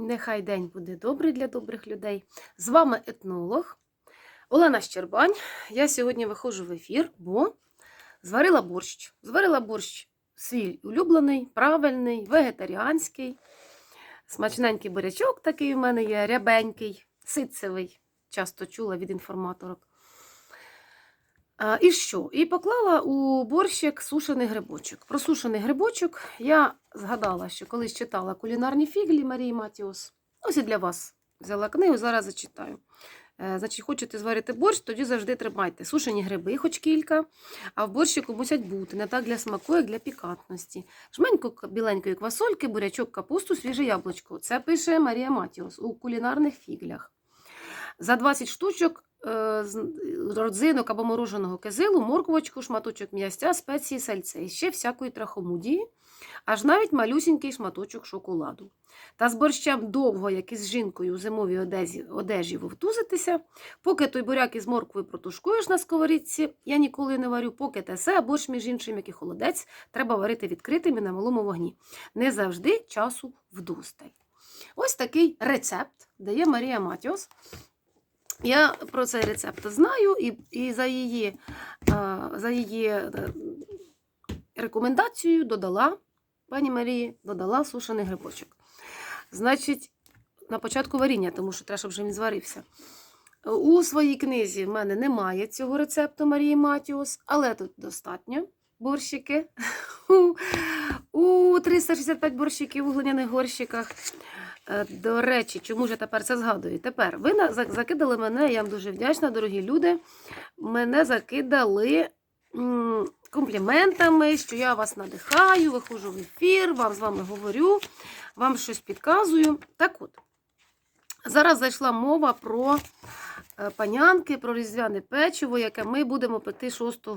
Нехай день буде добрий для добрих людей. З вами етнолог Олена Щербань. Я сьогодні виходжу в ефір, бо зварила борщ. Зварила борщ свій улюблений, правильний, вегетаріанський. Смачненький бурячок такий у мене є, рябенький, ситцевий. Часто чула від інформаторок. І що? І поклала у борщик сушений грибочок. Про сушений грибочок я згадала, що колись читала кулінарні фіглі Марії Матіос. Ось і для вас взяла книгу, зараз зачитаю. Е, Значить, хочете зварити борщ, тоді завжди тримайте сушені гриби, хоч кілька, а в борщику мусять бути не так для смаку, як для пікантності. Жменьку біленької квасольки, бурячок, капусту, свіже яблучко. Це пише Марія Матіос у кулінарних фіглях. За 20 штучок родзинок або мороженого кизилу, морквочку, шматочок м'ястя, спеції, сальце і ще всякої трахомудії, аж навіть малюсінький шматочок шоколаду. Та з борщем довго, як із жінкою у зимовій одежі, одежі вовтузитися, поки той буряк із морквою протушкуєш на сковорідці, я ніколи не варю, поки тесе, а борщ, між іншим, як і холодець, треба варити відкритим і на малому вогні. Не завжди часу вдосталь. Ось такий рецепт дає Марія Матіос. Я про цей рецепт знаю, і, і за її, а, за її е, рекомендацією додала, пані Марії, додала сушений грибочок. Значить, на початку варіння, тому що треба, щоб вже він зварився. У своїй книзі в мене немає цього рецепту Марії Матіос, але тут достатньо борщики. У 365 борщиків у глиняних горщиках. Е, До речі, чому ж я тепер це згадую? Тепер ви закидали мене, я вам дуже вдячна, дорогі люди. Мене закидали компліментами, що я вас надихаю, виходжу в ефір, вам з вами говорю, вам щось підказую. Так от, зараз зайшла мова про панянки, про різдвяне печиво, яке ми будемо пекти 6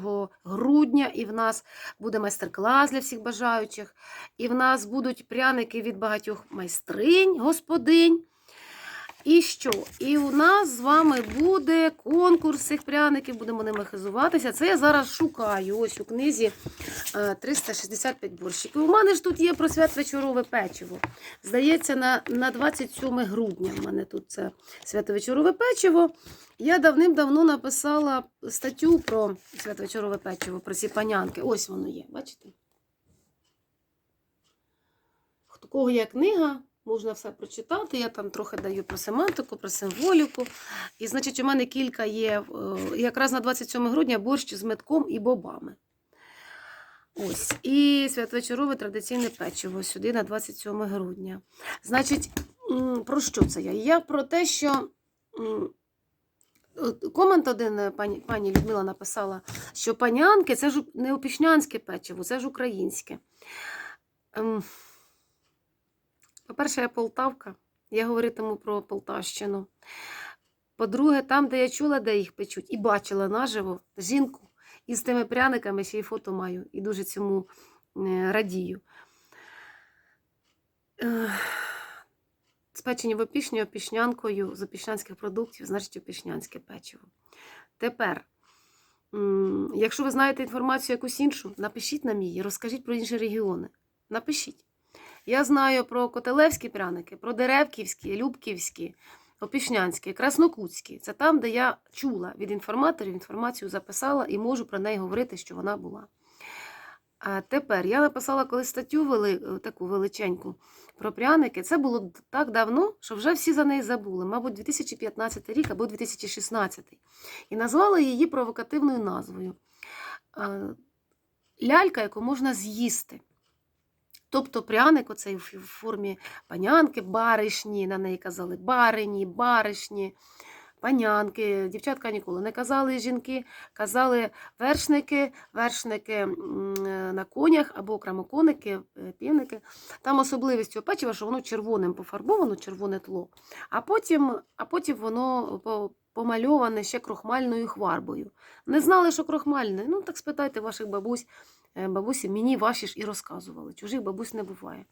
грудня, і в нас буде майстер-клас для всіх бажаючих. І в нас будуть пряники від багатьох майстринь, господинь. І що? І у нас з вами буде конкурс цих пряників, будемо ними хизуватися. Це я зараз шукаю. Ось у книзі е, 365 борщиків. У мене ж тут є про святвечорове печиво. Здається, на, на 27 грудня в мене тут це святовечорове печиво. Я давним-давно написала статтю про святовечорове печиво, про ці панянки. Ось воно є, бачите? У кого є книга, можна все прочитати. Я там трохи даю про семантику, про символіку. І, значить, у мене кілька є е, якраз на 27 грудня борщ з метком і бобами. Ось. І святвечорове традиційне печиво сюди на 27 грудня. Значить, про що це я? Я про те, що. Комент один е, пані, пані Людмила написала, що панянки це ж не опішнянське печиво, це ж українське. По-перше, я Полтавка, я говоритиму про Полтавщину. По-друге, там, де я чула, де їх печуть, і бачила наживо жінку із тими пряниками, ще й фото маю, і дуже цьому е, радію. Ех, Спечені в опішні опішнянкою з опішнянських продуктів, значить опішнянське печиво. Тепер, якщо ви знаєте інформацію якусь іншу, напишіть нам її, розкажіть про інші регіони. Напишіть. Я знаю про котелевські пряники, про деревківські, любківські, опішнянські, краснокутські. Це там, де я чула від інформаторів, інформацію записала і можу про неї говорити, що вона була. А тепер я написала колись статтю вели, таку величеньку про пряники. Це було так давно, що вже всі за неї забули, мабуть, 2015 рік або 2016. І назвала її провокативною назвою Лялька, яку можна з'їсти. Тобто пряник оцей в формі панянки, баришні, на неї казали барині, баришні, панянки. Дівчатка ніколи не казали жінки, казали вершники, вершники на конях або окремо коники, е, півники. Там особливість печива, що воно червоним пофарбовано, червоне тло, а потім, а потім воно помальоване ще крохмальною хварбою. Не знали, що крохмальне? Ну так спитайте ваших бабусь. Е, Бабусі мені ваші ж і розказували. Чужих бабусь не буває.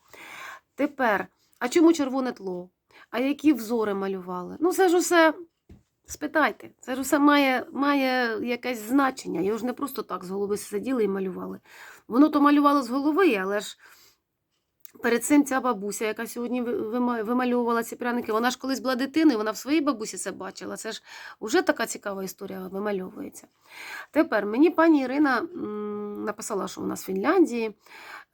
Тепер, а чому червоне тло? А які взори малювали? Ну, це ж усе. Спитайте, це ж усе має, має якесь значення. Його ж не просто так з голови сиділи і малювали. Воно то малювало з голови, але ж Перед цим ця бабуся, яка сьогодні вимальовувала ці пряники, вона ж колись була дитиною, вона в своїй бабусі це бачила. Це ж вже така цікава історія вимальовується. Тепер мені пані Ірина написала, що вона з Фінляндії.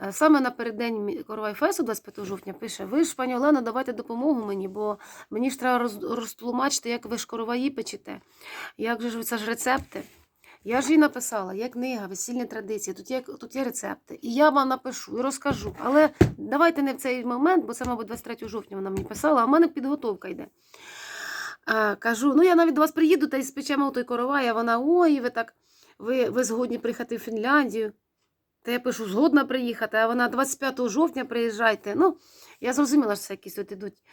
Е, Саме напереддень Коровайфесу, 25 жовтня, пише: Ви ж, пані Олена, давайте допомогу мені, бо мені ж треба розтлумачити, як ви ж короваї печете, як же ж це ж рецепти. Я ж їй написала, є книга, весільні традиції, тут є, тут є рецепти. І я вам напишу і розкажу. Але давайте не в цей момент, бо це, мабуть, 23 жовтня вона мені писала, а в мене підготовка йде. А, кажу, ну я навіть до вас приїду та й спечемо той коровай, а вона, ой, ви так, ви, ви згодні приїхати в Фінляндію. Та я пишу, згодна приїхати, а вона 25 жовтня приїжджайте. Ну, я зрозуміла, що це якісь от ідуть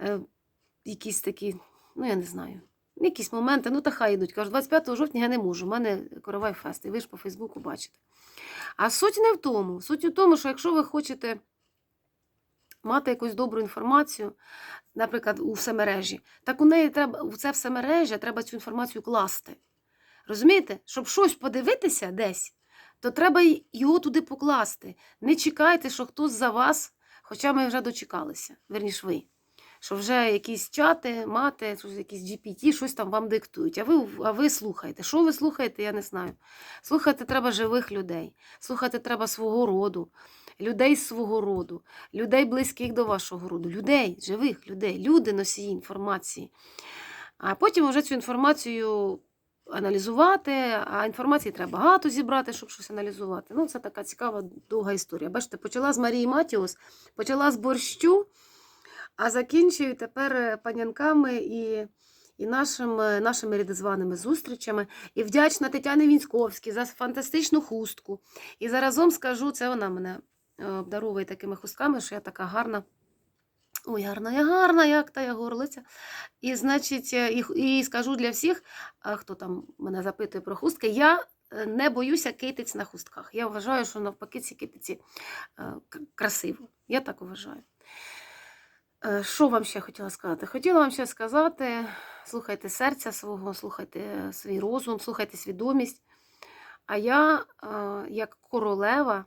е, якісь такі, ну я не знаю, якісь моменти, ну та хай йдуть. Кажу, 25 жовтня я не можу, у мене коровай фест, і ви ж по Фейсбуку бачите. А суть не в тому. Суть у тому, що якщо ви хочете мати якусь добру інформацію, наприклад, у всемережі, так у неї треба, у це всемережжя треба цю інформацію класти. Розумієте? Щоб щось подивитися десь, то треба його туди покласти. Не чекайте, що хтось за вас, хоча ми вже дочекалися, верніш ви. Що вже якісь чати, мати, якісь GPT, щось там вам диктують. А ви, а ви слухаєте. Що ви слухаєте, я не знаю. Слухати треба живих людей, слухати треба свого роду, людей з свого роду, людей близьких до вашого роду, людей, живих людей, люди носії інформації. А потім вже цю інформацію аналізувати, а інформації треба багато зібрати, щоб щось аналізувати. Ну, це така цікава довга історія. Бачите, почала з Марії Матіус, почала з борщу, а закінчую тепер е, панянками і, і нашими, нашими рідозваними зустрічами. І вдячна Тетяні Вінськовській за фантастичну хустку. І заразом скажу, це вона мене е, обдаровує такими хустками, що я така гарна. Ой, гарна, я гарна, як та я горлиця. І, значить, е, і, і скажу для всіх, хто там мене запитує про хустки, я е, не боюся китиць на хустках. Я вважаю, що навпаки ці китиці е, красиво. Я так вважаю. Е, Що вам ще хотіла сказати? Хотіла вам ще сказати: слухайте серця свого, слухайте свій розум, слухайте свідомість. А я, е, як королева,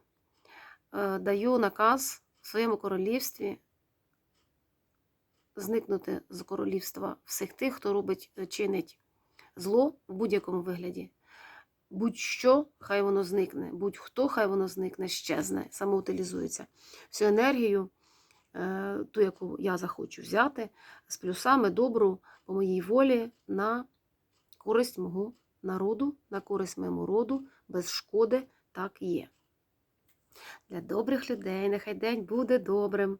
е, даю наказ своєму королівстві зникнути з королівства всіх тих, хто робить, чинить зло в будь-якому вигляді. Будь-що, хай воно зникне, будь-хто, хай воно зникне, щезне, самоутилізується. Всю енергію, ту, яку я захочу взяти, з плюсами добру по моїй волі на користь мого народу, на користь моєму роду, без шкоди так є. Для добрих людей нехай день буде добрим.